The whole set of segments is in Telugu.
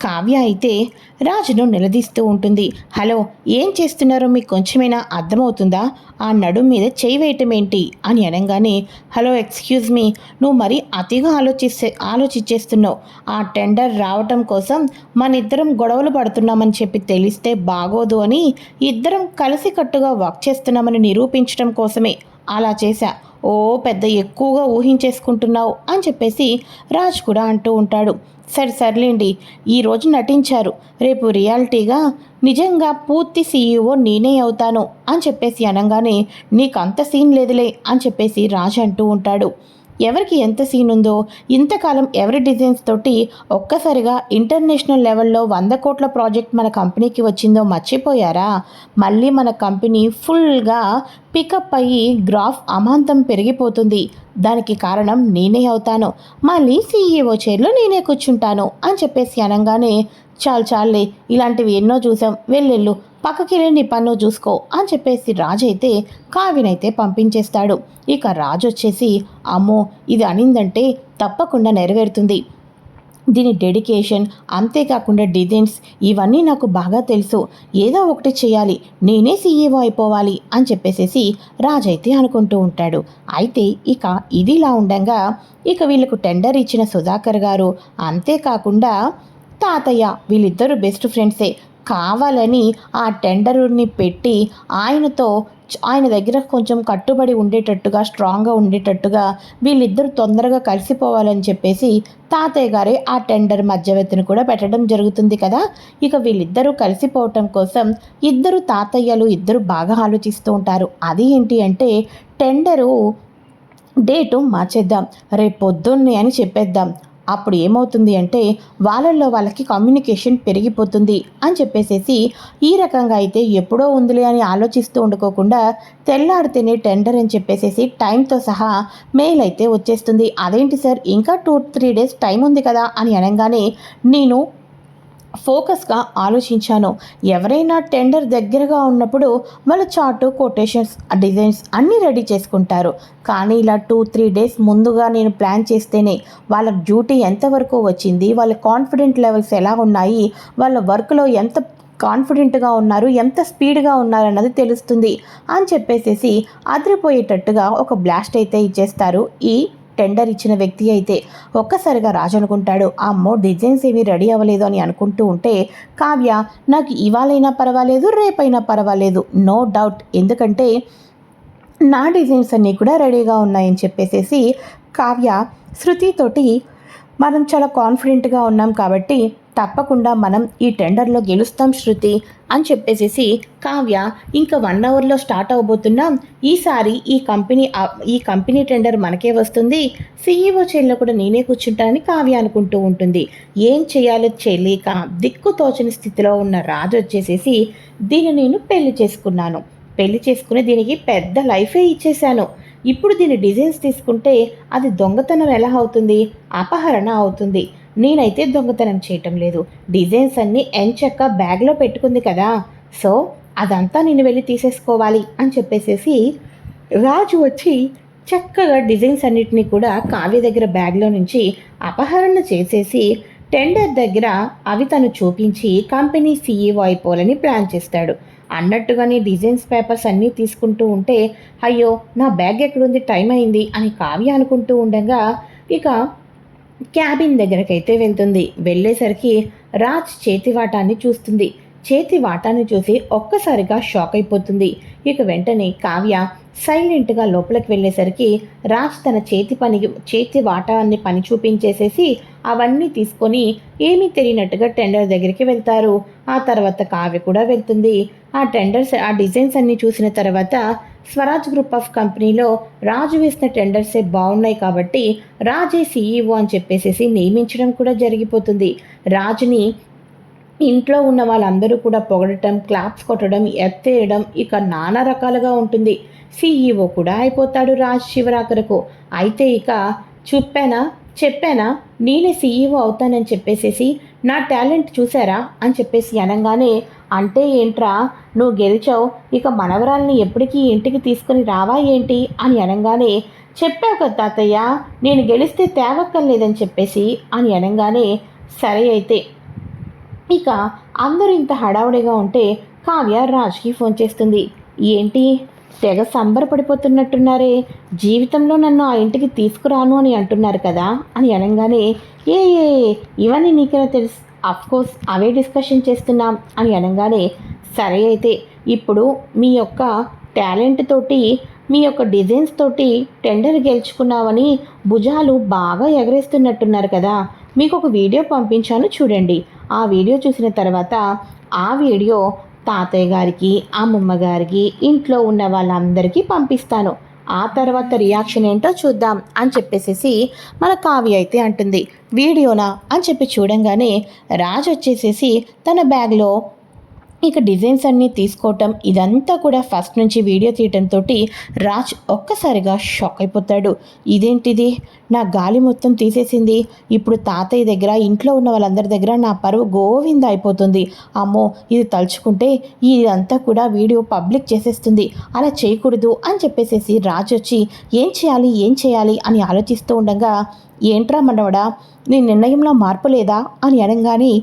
కావ్య అయితే రాజును నిలదీస్తూ ఉంటుంది. హలో ఏం చేస్తున్నారో? మీకు కొంచెమైనా అర్థమవుతుందా? ఆ నడుం మీద చేయి వేయటం ఏంటి? అని అనగానే హలో ఎక్స్క్యూజ్ మీ నువ్వు మరీ అతిగా ఆలోచిస్తే ఆలోచించేస్తున్నావు ఆ టెండర్ రావటం కోసం మన ఇద్దరం గొడవలు పడుతున్నామని చెప్పి తెలిస్తే బాగోదు అని ఇద్దరం కలిసికట్టుగా వర్క్ చేస్తున్నామని నిరూపించడం కోసమే అలా చేశా. ఓ పెద్ద ఎక్కువగా ఊహించేసుకుంటున్నావు అని చెప్పేసి రాజ్ కూడా అంటూ ఉంటాడు. సరే సర్లేండి. ఈరోజు నటించారు. రేపు రియాలిటీగా నిజంగా పూర్తి సీఈఓ నేనే అవుతాను అని చెప్పేసి అనగానే నీకు అంత సీన్ లేదులే అని చెప్పేసి రాజు అంటూ ఉంటాడు. ఎవరికి ఎంత సీన్ ఉందో ఇంతకాలం ఎవరి డిజైన్స్ తోటి ఒక్కసారిగా ఇంటర్నేషనల్ లెవెల్లో వంద కోట్ల ప్రాజెక్ట్ మన కంపెనీకి వచ్చిందో మర్చిపోయారా? మళ్ళీ మన కంపెనీ ఫుల్గా పికప్ అయ్యి గ్రాఫ్ అమాంతం పెరిగిపోతుంది. దానికి కారణం నేనే అవుతాను. మళ్ళీ సీఈఓ చైర్లో నేనే కూర్చుంటాను అని చెప్పేసి అనగానే చాలు చాలులే ఇలాంటివి ఎన్నో చూసాం వెళ్ళెళ్ళు పక్కకి వెళ్ళి నీ పన్ను చూసుకో అని చెప్పేసి రాజు అయితే కావినైతే పంపించేస్తాడు. ఇక రాజు వచ్చేసి అమ్మో ఇది అనిందంటే తప్పకుండా నెరవేరుతుంది. దీని డెడికేషన్ అంతేకాకుండా డిజైన్స్ ఇవన్నీ నాకు బాగా తెలుసు. ఏదో ఒకటి చేయాలి. నేనే సీఈఓ అయిపోవాలి అని చెప్పేసేసి రాజైతే అనుకుంటూ ఉంటాడు. అయితే ఇక ఇదిలా ఉండగా ఇక వీళ్ళకు టెండర్ ఇచ్చిన సుధాకర్ గారు అంతేకాకుండా తాతయ్య వీళ్ళిద్దరూ బెస్ట్ ఫ్రెండ్సే. కావాలని ఆ టెండరుని పెట్టి ఆయనతో ఆయన దగ్గర కొంచెం కట్టుబడి ఉండేటట్టుగా స్ట్రాంగ్గా ఉండేటట్టుగా వీళ్ళిద్దరు తొందరగా కలిసిపోవాలని చెప్పేసి తాతయ్య గారే ఆ టెండర్ మధ్యవర్తిని కూడా పెట్టడం జరుగుతుంది కదా. ఇక వీళ్ళిద్దరూ కలిసిపోవటం కోసం ఇద్దరు తాతయ్యలు ఇద్దరు బాగా ఆలోచిస్తూ ఉంటారు. అది ఏంటి అంటే టెండరు డేటు మార్చేద్దాం రేపు పొద్దున్నే అని చెప్పేద్దాం. అప్పుడు ఏమవుతుంది అంటే వాళ్ళల్లో వాళ్ళకి కమ్యూనికేషన్ పెరిగిపోతుంది అని చెప్పేసేసి ఈ రకంగా అయితే ఎప్పుడో ఉందిలే అని ఆలోచిస్తూ ఉండుకోకుండా తెల్లాడితేనే టెండర్ అని చెప్పేసేసి టైంతో సహా మెయిల్ అయితే వచ్చేస్తుంది. అదేంటి సార్ ఇంకా టూ త్రీ డేస్ టైం ఉంది కదా అని అనగానే నేను ఫోకస్గా ఆలోచించాను. ఎవరైనా టెండర్ దగ్గరగా ఉన్నప్పుడు వాళ్ళ చార్టు కొటేషన్స్ డిజైన్స్ అన్నీ రెడీ చేసుకుంటారు. కానీ ఇలా టూ త్రీ డేస్ ముందుగా నేను ప్లాన్ చేస్తేనే వాళ్ళ డ్యూటీ ఎంతవరకు వచ్చింది వాళ్ళ కాన్ఫిడెంట్ లెవెల్స్ ఎలా ఉన్నాయి వాళ్ళ వర్క్లో ఎంత కాన్ఫిడెంట్గా ఉన్నారు ఎంత స్పీడ్గా ఉన్నారు అన్నది తెలుస్తుంది అని చెప్పేసేసి అదిరిపోయేటట్టుగా ఒక బ్లాస్ట్ అయితే ఇచ్చేస్తారు ఈ టెండర్ ఇచ్చిన వ్యక్తి అయితే ఒక్కసారిగా రాజు అనుకుంటాడు అమ్మో డిజైన్స్ ఏవి రెడీ అవ్వలేదు అని అనుకుంటూ ఉంటే కావ్య నాకు ఇవాళైనా పర్వాలేదు రేపైనా పర్వాలేదు నో డౌట్. ఎందుకంటే నా డిజైన్స్ అన్నీ కూడా రెడీగా ఉన్నాయని చెప్పేసేసి కావ్య శృతితోటి మనం చాలా కాన్ఫిడెంట్గా ఉన్నాం కాబట్టి తప్పకుండా మనం ఈ టెండర్లో గెలుస్తాం శృతి అని చెప్పేసేసి కావ్య ఇంకా వన్ అవర్లో స్టార్ట్ అవబోతున్నాం ఈసారి ఈ కంపెనీ ఈ కంపెనీ టెండర్ మనకే వస్తుంది. సీఈఓ చైర్లో కూడా నేనే కూర్చుంటానని కావ్య అనుకుంటూ ఉంటుంది. ఏం చేయాలో చేయలేక దిక్కు తోచని స్థితిలో ఉన్న రాజు వచ్చేసేసి దీన్ని నేను పెళ్ళి చేసుకున్నాను. పెళ్ళి చేసుకుని దీనికి పెద్ద లైఫే ఇచ్చేశాను. ఇప్పుడు దీని డిజైన్స్ తీసుకుంటే అది దొంగతనం ఎలా అవుతుంది? అపహరణ అవుతుంది. నేనైతే దొంగతనం చేయటం లేదు. డిజైన్స్ అన్నీ ఎంచక్క బ్యాగ్లో పెట్టుకుంది కదా. సో అదంతా నేను వెళ్ళి తీసేసుకోవాలి అని చెప్పేసేసి రాజు వచ్చి చక్కగా డిజైన్స్ అన్నిటినీ కూడా కావ్య దగ్గర బ్యాగ్లో నుంచి అపహరణ చేసేసి టెండర్ దగ్గర అవి తను చూపించి కంపెనీ సీఈఓ అయిపోవాలని ప్లాన్ చేస్తాడు. అన్నట్టుగానే డిజైన్స్ పేపర్స్ అన్నీ తీసుకుంటూ ఉంటే అయ్యో నా బ్యాగ్ ఎక్కడుంది? టైం అయింది అని కావ్య అనుకుంటూ ఉండగా ఇక క్యాబిన్ దగ్గరకైతే వెళ్తుంది. వెళ్ళేసరికి రాజ్ చేతి వాటాన్ని చూస్తుంది. చేతి వాటాన్ని చూసి ఒక్కసారిగా షాక్ అయిపోతుంది. ఇక వెంటనే కావ్య సైలెంట్గా లోపలికి వెళ్ళేసరికి రాజ్ తన చేతి పని చేతి వాటాన్ని పని చూపించేసేసి అవన్నీ తీసుకొని ఏమీ తెలియనట్టుగా టెండర్ దగ్గరికి వెళ్తారు. ఆ తర్వాత కావ్య కూడా వెళ్తుంది. ఆ టెండర్స్ ఆ డిజైన్స్ అన్నీ చూసిన తర్వాత స్వరాజ్ గ్రూప్ ఆఫ్ కంపెనీలో రాజు వేసిన టెండర్సే బాగున్నాయి కాబట్టి రాజే సీఈఓ అని చెప్పేసేసి నియమించడం కూడా జరిగిపోతుంది. రాజుని ఇంట్లో ఉన్న వాళ్ళందరూ కూడా పొగడటం క్లాప్స్ కొట్టడం ఎత్తేయడం ఇక నానా రకాలుగా ఉంటుంది. సీఈఓ కూడా అయిపోతాడు రాజ్ శివరాకరకు. అయితే ఇక చెప్పానా చెప్పానా? నేనే సీఈఓ అవుతానని చెప్పేసేసి నా టాలెంట్ చూసారా అని చెప్పేసి అనగానే అంటే ఏంట్రా నువ్వు గెలిచావు ఇక మనవరాల్ని ఎప్పటికీ ఇంటికి తీసుకుని రావా ఏంటి? అని అనగానే చెప్పావు కదా తాతయ్య నేను గెలిస్తే తేవక్కర్లేదని చెప్పేసి అని అనగానే సరే అయితే. ఇక అందరూ ఇంత హడావుడిగా ఉంటే కావ్య రాజ్కి ఫోన్ చేస్తుంది. ఏంటి? తెగ సంబరపడిపోతున్నట్టున్నారే. జీవితంలో నన్ను ఆ ఇంటికి తీసుకురాను అని అంటున్నారు కదా అని అనగానే ఏ ఏ ఇవన్నీ నీకెలా తెలుసు? కోర్స్ అవే డిస్కషన్ చేస్తున్నాం అని అనగానే సరే అయితే ఇప్పుడు మీ యొక్క టాలెంట్ తోటి మీ యొక్క డిజైన్స్ తోటి టెండర్ గెలుచుకున్నావని భుజాలు బాగా ఎగరేస్తున్నట్టున్నారు కదా. మీకు ఒక వీడియో పంపించాను చూడండి. ఆ వీడియో చూసిన తర్వాత ఆ వీడియో తాతయ్య గారికి అమ్మమ్మ గారికి ఇంట్లో ఉన్న వాళ్ళందరికీ పంపిస్తాను. ఆ తర్వాత రియాక్షన్ ఏంటో చూద్దాం అని చెప్పేసేసి మన కావ్య అయితే అంటుంది. వీడియోనా? అని చెప్పి చూడంగానే రాజ్ వచ్చేసేసి తన బ్యాగ్లో ఇక డిజైన్స్ అన్నీ తీసుకోవటం ఇదంతా కూడా ఫస్ట్ నుంచి వీడియో తీయటంతో రాజ్ ఒక్కసారిగా షాక్ అయిపోతాడు. ఇదేంటిది? నా గాలి మొత్తం తీసేసింది. ఇప్పుడు తాతయ్య దగ్గర ఇంట్లో ఉన్న వాళ్ళందరి దగ్గర నా పరువు గోవింద అయిపోతుంది. అమ్మో ఇది తలుచుకుంటే ఇదంతా కూడా వీడియో పబ్లిక్ చేసేస్తుంది. అలా చేయకూడదు అని చెప్పేసేసి రాజ్ వచ్చి ఏం చేయాలి? ఏం చేయాలి? అని ఆలోచిస్తూ ఉండగా ఏంట్రా మనవడా నీ నిర్ణయంలో మార్పు లేదా? అని అనగానే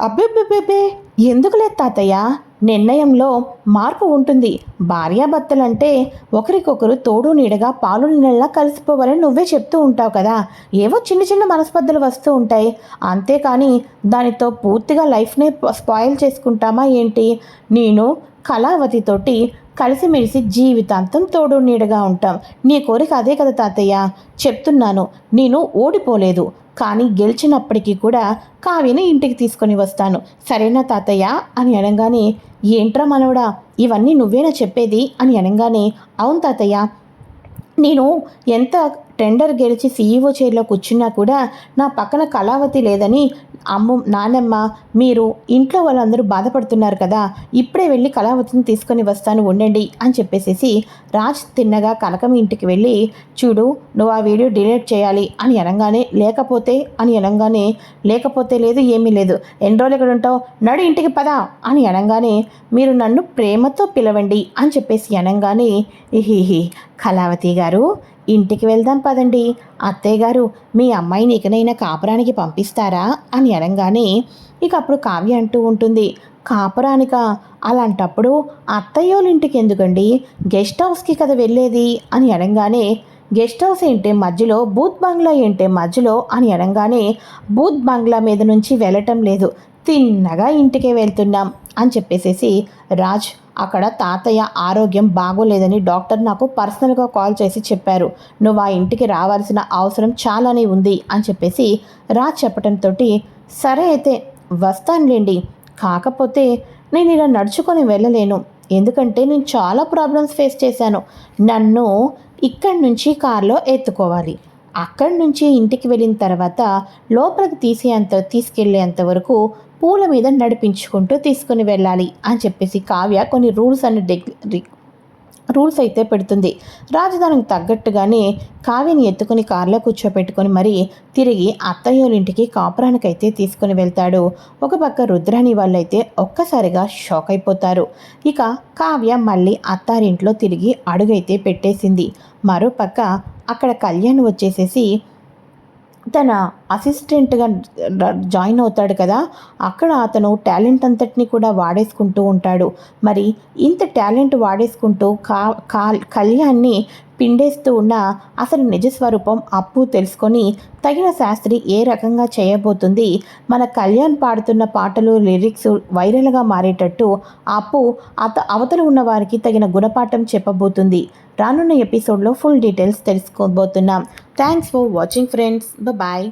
అబ్బెబ్బెబ్బెబ్బే లేదు తాతయ్య? నిర్ణయంలో మార్పు ఉంటుంది. భార్యాభర్తలంటే ఒకరికొకరు తోడు నీడగా పాలు నీళ్ళలా కలిసిపోవాలని నువ్వే చెప్తూ ఉంటావు కదా. ఏవో చిన్న చిన్న మనస్పర్ధలు వస్తూ ఉంటాయి. అంతేకాని దానితో పూర్తిగా లైఫ్నే స్పాయిల్ చేసుకుంటామా ఏంటి? నేను కళావతితోటి కలిసిమెలిసి జీవితాంతం తోడు నీడగా ఉంటాం. నీ కోరిక అదే కదా తాతయ్య. చెప్తున్నాను. నేను ఓడిపోలేదు. కానీ గెలిచినప్పటికీ కూడా కావ్యని ఇంటికి తీసుకొని వస్తాను. సరేనా తాతయ్య? అని అనగానే ఏంట్రా మనవడా ఇవన్నీ నువ్వేనా చెప్పేది? అని అనగానే అవును తాతయ్య నేను ఎంత టెండర్ గెలిచి సీఈఓ చైర్లో కూర్చున్నా కూడా నా పక్కన కళావతి లేదని అమ్మ నానమ్మ మీరు ఇంట్లో వాళ్ళందరూ బాధపడుతున్నారు కదా ఇప్పుడే వెళ్ళి కళావతిని తీసుకొని వస్తాను ఉండండి అని చెప్పేసేసి రాజ్ తిన్నగా కనకం ఇంటికి వెళ్ళి చూడు నువ్వు ఆ వీడియో డిలీట్ చేయాలి అని అనగానే లేకపోతే అని అనగానే లేకపోతే లేదు ఏమీ లేదు ఎన్ని రోజులు ఎక్కడ ఉంటావు నడు ఇంటికి పదా అని అనగానే మీరు నన్ను ప్రేమతో పిలవండి అని చెప్పేసి అనగానే ఇహిహి కళావతి గారు ఇంటికి వెళ్దాం పదండి. అత్తయ్య గారు మీ అమ్మాయిని ఇకనైనా కాపురానికి పంపిస్తారా? అని అనగానే ఇక అప్పుడు కావ్య అంటూ ఉంటుంది. కాపురానిక? అలాంటప్పుడు అత్తయ్యోళ్ళ ఇంటికి ఎందుకండి? గెస్ట్ హౌస్కి కదా వెళ్ళేది? అని అనగానే గెస్ట్ హౌస్ ఏంటే మధ్యలో? బూత్ బంగ్లా ఏంటే మధ్యలో? అని అనగానే బూత్ బంగ్లా మీద నుంచి వెళ్ళటం లేదు. తిన్నగా ఇంటికే వెళ్తున్నాం. అని చెప్పేసేసి రాజ్ అక్కడ తాతయ్య ఆరోగ్యం బాగోలేదని డాక్టర్ నాకు పర్సనల్గా కాల్ చేసి చెప్పారు. నువ్వు ఆ ఇంటికి రావాల్సిన అవసరం చాలానే ఉంది అని చెప్పేసి రాజ్ చెప్పడంతో సరే అయితే వస్తానులేండి కాకపోతే నేను ఇలా నడుచుకొని వెళ్ళలేను. ఎందుకంటే నేను చాలా ప్రాబ్లమ్స్ ఫేస్ చేశాను. నన్ను ఇక్కడి నుంచి కారులో ఎత్తుకోవాలి. అక్కడి నుంచి ఇంటికి వెళ్ళిన తర్వాత లోపలికి తీసేంత తీసుకెళ్ళేంత వరకు పూల మీద నడిపించుకుంటూ తీసుకుని వెళ్ళాలి అని చెప్పేసి కావ్య కొన్ని రూల్స్ అండ్ రూల్స్ అయితే పెడుతుంది. రాజధానికి తగ్గట్టుగానే కావ్యని ఎత్తుకుని కారులో కూర్చోపెట్టుకొని మరి తిరిగి అత్తయ్యోలింటికి కాపురానికైతే తీసుకుని వెళ్తాడు. ఒక పక్క రుద్రాని వాళ్ళైతే ఒక్కసారిగా షాక్ అయిపోతారు. ఇక కావ్య మళ్ళీ అత్తారింట్లో తిరిగి అడుగైతే పెట్టేసింది. మరోపక్క అక్కడ కళ్యాణ్ వచ్చేసేసి తన అసిస్టెంట్గా జాయిన్ అవుతాడు కదా అక్కడ అతను టాలెంట్ అంతటిని కూడా వాడేసుకుంటూ ఉంటాడు. మరి ఇంత టాలెంట్ వాడేసుకుంటూ కా కళ్యాణ్ని పిండేస్తూ ఉన్న అసలు నిజస్వరూపం అప్పు తెలుసుకొని తగిన శాస్త్రి ఏ రకంగా చేయబోతుంది మన కళ్యాణ్ పాడుతున్న పాటలు లిరిక్స్ వైరల్గా మారేటట్టు అప్పు అత అవతల ఉన్న వారికి తగిన గుణపాఠం చెప్పబోతుంది. రానున్న ఎపిసోడ్లో ఫుల్ డీటెయిల్స్ తెలుసుకోబోతున్నాం. Thanks for watching friends. Bye